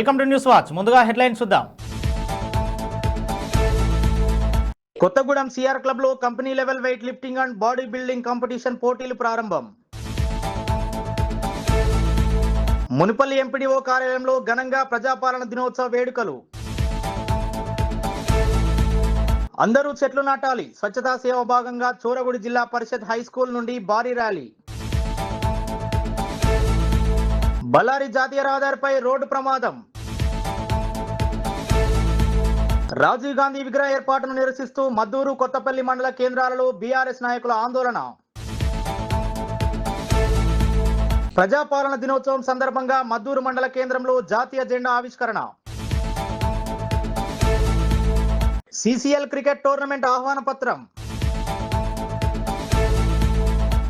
Welcome to news watch. ముందుగా headline చూద్దాం. Kothagudem CR క్లబ్లో company level weight lifting and body building competition పోటీలు ప్రారంభం. మునిపల్లి ఎంపీడీఓ కార్యాలయంలో ఘనంగా ప్రజాపాలన దినోత్సవ వేడుకలు. అందరూ చెట్లు నాటాలి. స్వచ్ఛతా సేవ భాగంగా చోరగుడి జిల్లా పరిషత్ హై స్కూల్ నుండి భారీ ర్యాలీ. బళ్ళారి జాతీయ రహదారిపై రోడ్డు ప్రమాదం. రాజీవ్ గాంధీ విగ్రహ ఏర్పాటును నిరసిస్తూ మద్దూరు కొత్తపల్లి మండల కేంద్రాలలో బీఆర్ఎస్ నాయకుల ఆందోళన. ప్రజాపాలన దినోత్సవం సందర్భంగా మద్దూరు మండల కేంద్రంలో జాతీయ జెండా ఆవిష్కరణ. సిసిఎల్ క్రికెట్ టోర్నమెంట్ ఆహ్వాన పత్రం.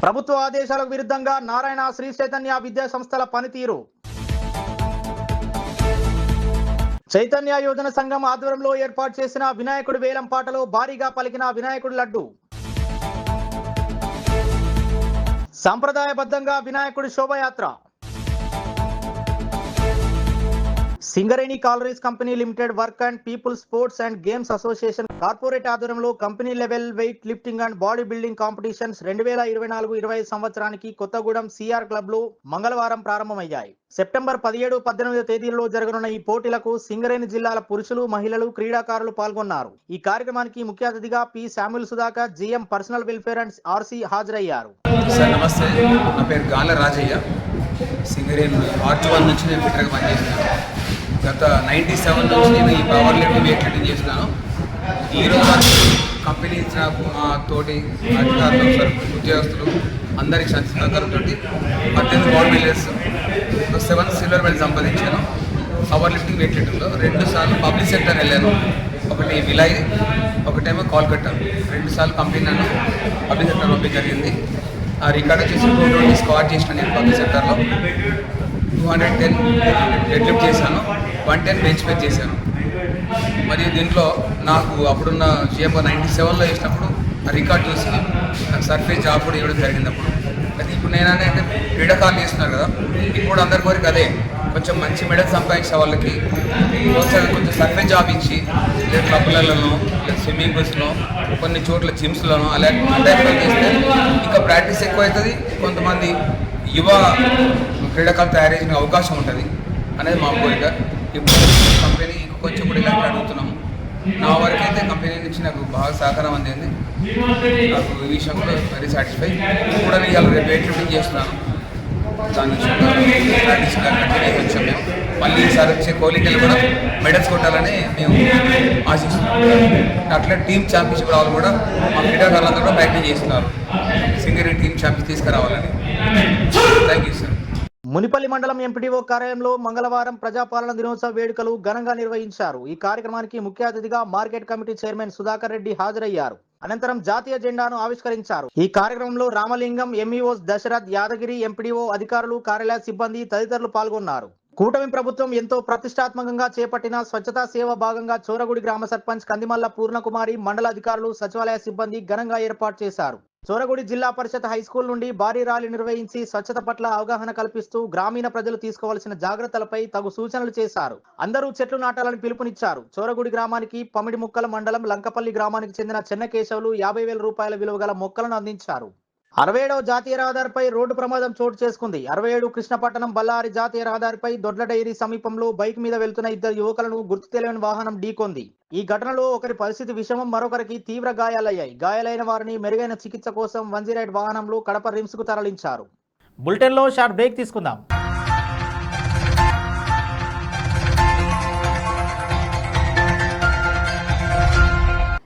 ప్రభుత్వ ఆదేశాలకు విరుద్ధంగా నారాయణ శ్రీ చైతన్య విద్యా సంస్థల పనితీరు. చైతన్య యోజన సంఘం ఆధ్వర్యంలో ఏర్పాటు చేసిన వినాయకుడి వేలం పాటలో భారీగా పలికిన వినాయకుడు లడ్డు. సంప్రదాయబద్ధంగా వినాయకుడి శోభయాత్ర. Singareni collieries company limited work and people sports and games association corporate ఆధ్వర్యంలో company level weight lifting and body building competitions రెండు వేల ఇరవై నాలుగు ఇరవై సంవత్సరానికి కొత్తగూడెం సిఆర్ క్లబ్లో మంగళవారం ప్రారంభమయ్యాయి. సెప్టెంబర్ పదిహేడు పద్దెనిమిది తేదీల్లో జరగనున్న ఈ పోటీలకు సింగరేణి జిల్లాల పురుషులు మహిళలు క్రీడాకారులు పాల్గొన్నారు. ఈ కార్యక్రమానికి ముఖ్య అతిథిగా P. Samuel Sudhakar GM personnel welfare and RC హాజరయ్యారు. నమస్తే. నా పేరు గాల రాజయ్య. వన్ నుంచి నేను ఫిట్టర్గా పనిచేస్తున్నాను. గత నైంటీ సెవెన్ నుంచి నేను ఈ పవర్ లిఫ్టింగ్ వెయిట్ లిఫ్టింగ్ చేస్తున్నాను ఈరోజు వరకు కంపెనీ మా తోటి అధికారులు సార్ ఉద్యోగస్తులు అందరికి సహకారంతో పద్దెనిమిది gold medals seven silver medal సంపాదించాను. పవర్ లిఫ్టింగ్ వెయిట్ లిఫ్టింగ్లో రెండు సార్లు పబ్లిక్ సెక్టర్ వెళ్ళాను. ఒకటి విలాయ్ ఒకటేమో కాల్కట్టా రెండు సార్లు కంపెనీ నన్ను పబ్లిక్ సెక్టర్ పంపించడం జరిగింది. ఆ రికార్డ్ వచ్చేసి టూ ట్వంటీ స్క్వాడ్ చేసిన నేను పబ్లిక్ సెక్టర్లో two hundred ten dead lift చేశాను. వన్ టెన్ బెంచ్ పెట్ చేశాను. మరియు దీంట్లో నాకు అప్పుడున్న జిఎంఓ నైంటీ సెవెన్లో వేసినప్పుడు రికార్డ్ చూసి నాకు సర్ఫేస్ జాబ్ కూడా ఇవ్వడం జరిగింది అప్పుడు అయితే ఇప్పుడు నేను అంటే క్రీడాకారులు చేస్తున్నారు కదా ఇప్పుడు అందరి కోరిక అదే. కొంచెం మంచి మెడల్ సంపాదించే వాళ్ళకి ప్రోత్సాహం కొంచెం సర్ఫేస్ జాబ్ ఇచ్చి లేదా క్లబ్లలోనో లేదా స్విమ్మింగ్ పూల్స్లో కొన్ని చోట్ల జిమ్స్లోనో అలా టైప్లో చేస్తే ఇంకా ప్రాక్టీస్ ఎక్కువ అవుతుంది కొంతమంది యువ క్రీడాకారులు తయారు చేసిన అవకాశం ఉంటుంది అనేది మా కోరిక. ఇప్పుడు కంపెనీ కొంచెం కూడా ఇలా అడుగుతున్నాము నా వరకు అయితే కంపెనీ నుంచి నాకు బాగా సహకారం అందింది. నాకు ఈ విషయంలో వెరీ సాటిస్ఫై కూడా నేను ఇవాళ రేపు వెయిట్ లిఫ్టింగ్ చేస్తున్నాను. దాని నుంచి ప్రాక్టీస్ కంటిన్యూ వచ్చాం మేము. మళ్ళీ ఈసారి వచ్చే కోహ్లీకి కూడా మెడల్స్ కొట్టాలని మేము ఆశిస్తున్నాం. అట్లా టీమ్ ఛాంపియన్షిప్ రావాలి కూడా మా క్రీడాకారులందరూ కూడా ప్రాక్టీస్ చేస్తున్నారు. సింగరీ టీమ్ ఛాంపియన్ తీసుకురావాలని. థ్యాంక్ యూ సార్ మునిపల్లి మండలం ఎంపీడీఓ కార్యాలయంలో మంగళవారం ప్రజాపాలన దినోత్సవ వేడుకలు ఘనంగా నిర్వహించారు. ఈ కార్యక్రమానికి ముఖ్య అతిథిగా market committee chairman Sudhakar Reddy హాజరయ్యారు. అనంతరం జాతీయ జెండాను ఆవిష్కరించారు. ఈ కార్యక్రమంలో రామలింగం ఎంఈఓ దశరథ్ యాదగిరి ఎంపీడీఓ అధికారులు కార్యాలయ సిబ్బంది తదితరులు పాల్గొన్నారు. కూటమి ప్రభుత్వం ఎంతో ప్రతిష్టాత్మకంగా చేపట్టిన స్వచ్ఛతా సేవ భాగంగా చోరగుడి గ్రామ సర్పంచ్ కందిమల్ల పూర్ణకుమారి మండల అధికారులు సచివాలయ సిబ్బంది ఘనంగా ఏర్పాటు చేశారు. చోరగుడి జిల్లా పరిషత్ హై స్కూల్ నుండి భారీ ర్యాలీ నిర్వహించి స్వచ్ఛత పట్ల అవగాహన కల్పిస్తూ గ్రామీణ ప్రజలు తీసుకోవాల్సిన జాగ్రత్తలపై తగు సూచనలు చేశారు. అందరూ చెట్లు నాటాలని పిలుపునిచ్చారు. చోరగుడి గ్రామానికి పమిడి ముక్కల మండలం లంకపల్లి గ్రామానికి చెందిన చెన్నకేశవులు యాభై వేల రూపాయల విలువ గల మొక్కలను అందించారు. అరవై ఏడవ జాతీయ రహదారిపై రోడ్డు ప్రమాదం చోటు చేసుకుంది. అరవై ఏడు కృష్ణపట్టణం బల్లారి జాతీయ రహదారిపై దొడ్ల డైరీ సమీపంలో బైక్ మీద వెళ్తున్న ఇద్దరు యువకులను గుర్తు తెలియని వాహనం ఢీకొంది. ఈ ఘటనలో ఒకరి పరిస్థితి విషమం మరొకరికి తీవ్ర గాయాలయ్యాయి. గాయాలైన వారిని మెరుగైన చికిత్స కోసం వంజీరైడ్ వాహనంలో కడప రిమ్స్కు తరలించారు. బులెటిన్లో షార్ట్ బ్రేక్ తీసుకుందాం.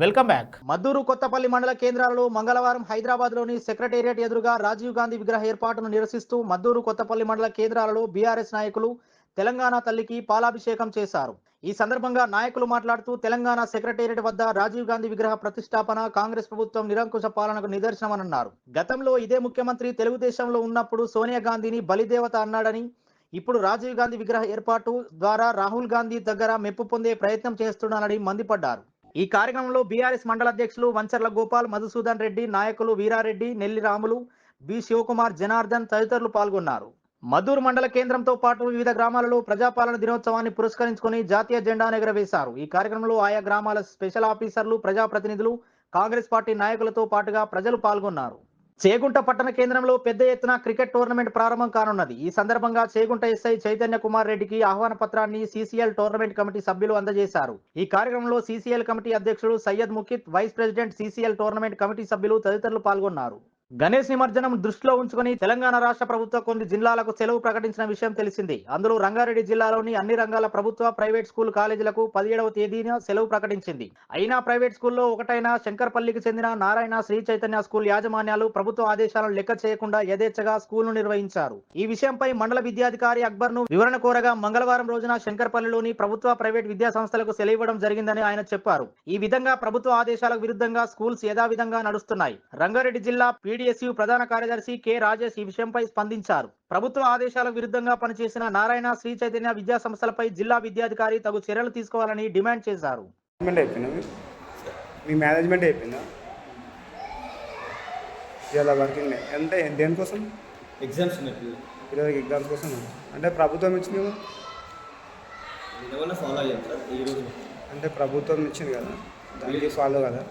Welcome back. మద్దూరు కొత్తపల్లి మండల కేంద్రాలలో మంగళవారం హైదరాబాద్లోని సెక్రటేరియట్ ఎదురుగా రాజీవ్ గాంధీ విగ్రహ ఏర్పాటును నిరసిస్తూ మద్దూరు కొత్తపల్లి మండల కేంద్రాలలో బీఆర్ఎస్ నాయకులు తెలంగాణ తల్లికి పాలాభిషేకం చేశారు. ఈ సందర్భంగా నాయకులు మాట్లాడుతూ తెలంగాణ సెక్రటేరియట్ వద్ద రాజీవ్ గాంధీ విగ్రహ ప్రతిష్టాపన కాంగ్రెస్ ప్రభుత్వం నిరంకుశ పాలనకు నిదర్శనమన్నారు. గతంలో ఇదే ముఖ్యమంత్రి తెలుగుదేశంలో ఉన్నప్పుడు సోనియా గాంధీని బలిదేవత అన్నాడని ఇప్పుడు రాజీవ్ గాంధీ విగ్రహ ఏర్పాటు ద్వారా రాహుల్ గాంధీ దగ్గర మెప్పు పొందే ప్రయత్నం చేస్తున్నానని మండిపడ్డారు. ఈ కార్యక్రమంలో బీఆర్ఎస్ మండల అధ్యక్షులు వంచర్ల గోపాల్ మధుసూదన్ రెడ్డి నాయకులు వీరారెడ్డి నెల్లి రాములు బి శివకుమార్ జనార్దన్ తదితరులు పాల్గొన్నారు. మధూర్ మండల కేంద్రంతో పాటు వివిధ గ్రామాలలో ప్రజాపాలన దినోత్సవాన్ని పురస్కరించుకొని జాతీయ జెండాను ఎగరవేశారు ఈ కార్యక్రమంలో ఆయా గ్రామాల స్పెషల్ ఆఫీసర్లు ప్రజాప్రతినిధులు కాంగ్రెస్ పార్టీ నాయకులతో పాటుగా ప్రజలు పాల్గొన్నారు. చేగుంట పట్టణ కేంద్రంలో పెద్ద ఎత్తున క్రికెట్ టోర్నమెంట్ ప్రారంభం కానున్నది. ఈ సందర్భంగా చేగుంట ఎస్ఐ చైతన్య కుమార్ రెడ్డికి ఆహ్వాన పత్రాన్ని సీసీఎల్ టోర్నమెంట్ కమిటీ సభ్యులు అందజేశారు. ఈ కార్యక్రమంలో సీసీఎల్ కమిటీ అధ్యక్షుడు Syed Mukhith vice president CCL tournament committee సభ్యులు తదితరులు పాల్గొన్నారు. గణేష్ నిమజ్జనం దృష్టిలో ఉంచుకొని తెలంగాణ రాష్ట్ర ప్రభుత్వం కొన్ని జిల్లాలకు సెలవు ప్రకటించిన విషయం తెలిసింది. అందులో రంగారెడ్డి జిల్లాలోని అన్ని రంగాల ప్రభుత్వ ప్రైవేట్ స్కూల్ కాలేజీలకు పదిహేడవ తేదీన సెలవు ప్రకటించింది. అయినా ప్రైవేట్ స్కూల్లో ఒకటైన శంకర్పల్లికి చెందిన నారాయణ శ్రీ చైతన్య స్కూల్ యాజమాన్యాలు ప్రభుత్వ ఆదేశాలను లెక్క చేయకుండా యథేచ్ఛగా స్కూల్ను నిర్వహించారు. ఈ విషయంపై మండల విద్యాధికారి అక్బర్ను వివరణ కోరగా మంగళవారం రోజున శంకర్పల్లిలోని ప్రభుత్వ ప్రైవేట్ విద్యా సంస్థలకు సెలవివ్వడం జరిగిందని ఆయన చెప్పారు. ఈ విధంగా ప్రభుత్వ ఆదేశాలకు విరుద్ధంగా స్కూల్స్ యథావిధంగా నడుస్తున్నాయి. రంగారెడ్డి జిల్లా పీడీఎస్యు ప్రధాన కార్యదర్శి కె రాజేష్ ఈ విషయంపై స్పందించారు. ప్రభుత్వ ఆదేశాలకు విరుద్ధంగా పనిచేసిన నారాయణ శ్రీ చైతన్య విద్యా సంస్థలపై జిల్లా విద్యాధికారి తగు చర్యలు తీసుకోవాలని డిమాండ్ చేశారు. మీ- మేనేజ్మెంట్ అయిపోయిందా? వర్కింగ్ అంటే దేనికోసం? ఎగ్జామ్స్ పిల్లలకి. కోసం. అంటే ప్రభుత్వం ఇచ్చింది కదా? ఏమన్నా ఫాలో అయ్యాం సార్ ఈ రోజు. అంటే ప్రభుత్వం ఇచ్చింది కదా? దానికి ఫాలో కదా?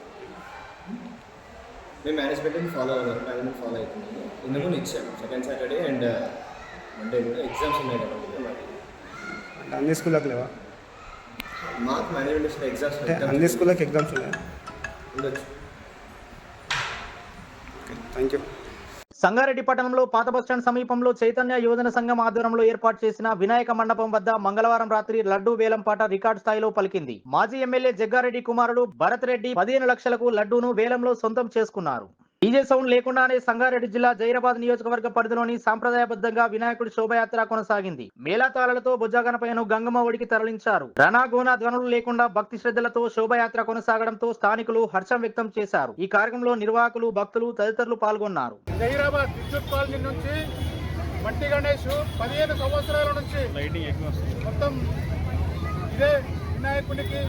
మేము మేనేజ్మెంట్ ఫాలో అవ్వాలి మేనేజ్మెంట్ ఫాలో అవుతున్నాము ఇందుకు ఇచ్చాము. Second Saturday and Monday exams ఉన్నాయి కాబట్టి అంటే అన్ని స్కూళ్ళకి లేవా? మాకు మేనేజ్మెంట్ ఎగ్జామ్స్ అంటే అన్ని స్కూళ్ళకి ఎగ్జామ్స్ ఉన్నాయా? ఉండొచ్చు. థ్యాంక్ యూ సంగారెడ్డి పట్టణంలో పాత బస్టాండ్ సమీపంలో చైతన్య యువజన సంఘం ఆధ్వర్యంలో ఏర్పాటు చేసిన వినాయక మండపం వద్ద మంగళవారం రాత్రి లడ్డూ వేలంపాట రికార్డు స్థాయిలో పలికింది. మాజీ ఎమ్మెల్యే జగ్గారెడ్డి కుమారుడు భరత్ రెడ్డి పదిహేను లక్షలకు లడ్డూను వేలంలో సొంతం చేసుకున్నారు. డీజే సౌండ్ లేకుండానే సంగారెడ్డి జిల్లా జైరాబాద్ నియోజకవర్గ పరిధిలోని సాంప్రదాయబద్ధంగా వినాయకుడి శోభయాత్ర కొనసాగింది. మేళతాళాలతో బుజ్జగణపయ్యను గంగమ్మ ఒడికి తరలించారు. రణాగోన ధ్వనులు లేకుండా భక్తి శ్రద్ధలతో శోభయాత్ర కొనసాగడంతో స్థానికులు హర్షం వ్యక్తం చేశారు. ఈ కార్యక్రమంలో నిర్వాహకులు భక్తులు తదితరులు పాల్గొన్నారు. జహీరాబాద్ విద్యుత్ కాలనీ నుంచి మట్టి గణేష్ పదిహేను సంవత్సరాల నుంచి మొత్తం ఇదే వినాయకునికి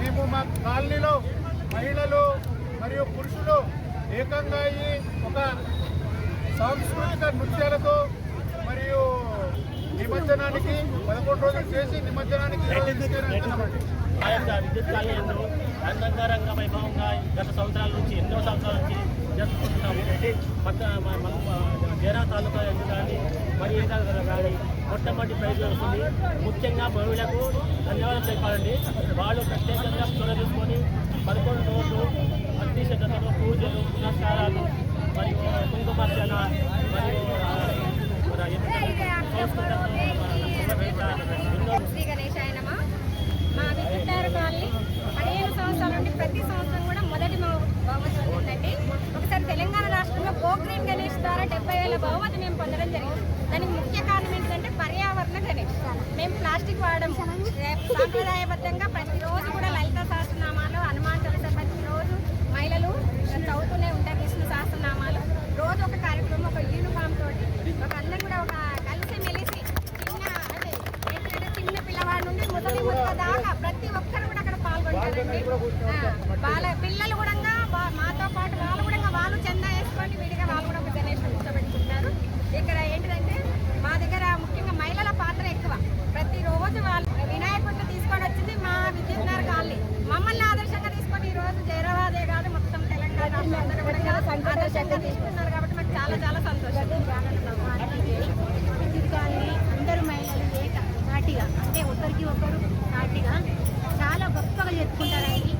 మేము మా కాలనీలో మహిళలు మరియు పురుషులు ఏకంగా అయ్యి ఒక సాంస్కృతిక నృత్యాలతో మరియు నిమజ్జనానికి పదకొండు రోజులు చేసి నిమజ్జనానికి ఆ యొక్క విద్యుత్ కాలనీలో అందంగా వైభవంగా గత సంవత్సరాల నుంచి ఎన్నో సంవత్సరాల నుంచి జరుపుకుంటున్నాము. పక్క మన జేరా తాలూకా ఎందు కానీ మరి ఏదో కానీ మొట్టమొదటి ప్రైజ్ వస్తుంది. ముఖ్యంగా మహిళలకు ధన్యవాదాలు చెప్పాలండి. వాళ్ళు ప్రత్యేకంగా చూడ తీసుకొని పదకొండు రోజులు భక్తి పూజలు పునస్కారాలు మరియు కుంకుమార్చన మరియు శ్రీ గణేశాయ నమ. మా విద్యుత్తారు కాలనీ పదిహేను సంవత్సరాల నుండి ప్రతి సంవత్సరం కూడా మొదటి మా- బహుమతి ఉంటుందండి ఒకసారి తెలంగాణ రాష్ట్రంలో గోగ్రీన్ గణేష్ ద్వారా డెబ్బై వేల బహుమతి మేము పొందడం జరిగింది. దానికి ముఖ్య కారణం ఏంటంటే పర్యావరణ గణేష్. మేము ప్లాస్టిక్ వాడము. సాంప్రదాయబద్ధంగా ప్రతిరోజు కూడా లలిత సహస్రనామాలు హనుమాన్ చాలీసా ప్రతిరోజు మహిళలు చదువుతూనే ఉంటారు విష్ణు సహస్రనామాలు రోజు ఒక కార్యక్రమం ఒక యూనిఫామ్ తోటి ఒక అందరూ కూడా ఒక కలిసి మెలిసి చిన్న అంటే ఏంటంటే చిన్న పిల్లవాడి నుండి ముసలి ముసలి దాకా ప్రతి ఒక్కరు కూడా అక్కడ పాల్గొంటారండి ఆ, వాళ్ళ పిల్లలు కూడా మాతో పాటు వాళ్ళు కూడా వాళ్ళు చందా వేసుకొని విడిగా వాళ్ళు కూడా ఒక గణేష్ కూర్చోబెట్టుకుంటారు ఇక్కడ ఏంటిదంటే మా దగ్గర ముఖ్యంగా మహిళల పాత్ర ఎక్కువ. ప్రతిరోజు వాళ్ళు వినాయకుడిని తీసుకొని వచ్చింది మా విద్యుత్నగర్ కాలనీ. మమ్మల్ని ఆదర్శంగా తీసుకొని ఈ రోజు జైరాబాదే కాదు మొత్తం తెలంగాణ రాష్ట్రం అందరూ కూడా ఆదర్శంగా తీసుకున్నారు కాబట్టి మాకు చాలా చాలా సంతోషం విద్యుత్ కాలనీ అందరూ మహిళలు ఏక నాటిగా అంటే ఒకరికి ఒకరు నాటిగా చాలా గొప్పగా జరుపుకుంటారండి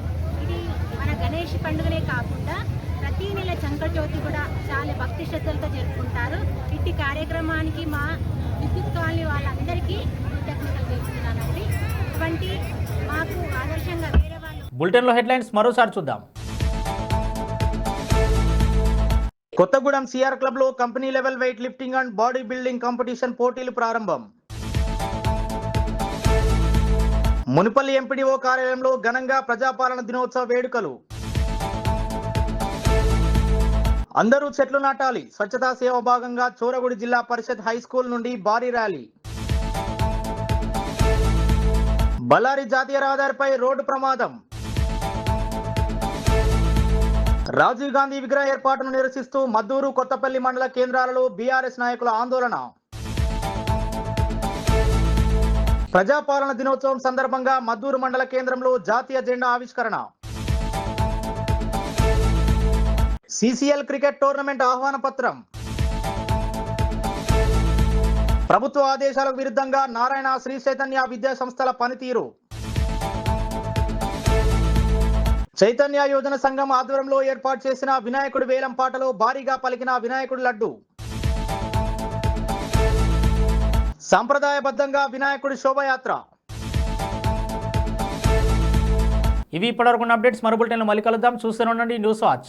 ఇది మన గణేష్ పండుగనే కాకుండా ప్రతి నెల చంకచోతి కూడా చాలా భక్తి శ్రద్ధలతో జరుపుకుంటారు. ఇట్టి కార్యక్రమానికి మా విద్యుత్ కాలనీ వాళ్ళందరికీ కృతజ్ఞతలు తెలుపుతున్నానండి. ఇటువంటి మాకు ఆదర్శంగా వేరే వాళ్ళు బులెటిన్లో హెడ్లైన్స్ మరోసారి చూద్దాం. కొత్తగూడెం సిఆర్ క్లబ్లో company level weight lifting and body building competition పోటీలు ప్రారంభం. మునిపల్లి ఎంపీడీఓ కార్యాలయంలో ఘనంగా ప్రజాపాలన దినోత్సవ వేడుకలు. అందరూ చెట్లు నాటాలి. స్వచ్ఛతా సేవ భాగంగా చోరగుడి జిల్లా పరిషత్ హై స్కూల్ నుండి భారీ ర్యాలీ. బళ్ళారి జాతీయ రహదారిపై రోడ్డు ప్రమాదం. రాజీవ్ గాంధీ విగ్రహ ఏర్పాటును నిరసిస్తూ మద్దూరు కొత్తపల్లి మండల కేంద్రాలలో బీఆర్ఎస్ నాయకుల ఆందోళన. ప్రజాపాలన దినోత్సవం సందర్భంగా మద్దూరు మండల కేంద్రంలో జాతీయ జెండా ఆవిష్కరణ. సిసిఎల్ క్రికెట్ టోర్నమెంట్ ఆహ్వాన పత్రం ప్రభుత్వ ఆదేశాలకు విరుద్ధంగా నారాయణ శ్రీ చైతన్య విద్యా సంస్థల పనితీరు. చైతన్య యోజన సంఘం ఆధ్వర్యంలో ఏర్పాటు చేసిన వినాయకుడి వేలం పాటలో భారీగా పలికిన వినాయకుడు లడ్డు. సాంప్రదాయబద్ధంగా వినాయకుడి శోభయాత్ర. ఇవి ఇప్పటివరకు అప్డేట్స్ మరో బులెటిన్లు మళ్ళీ కలుద్దాం. చూస్తూనే ఉండండి న్యూస్ వాచ్.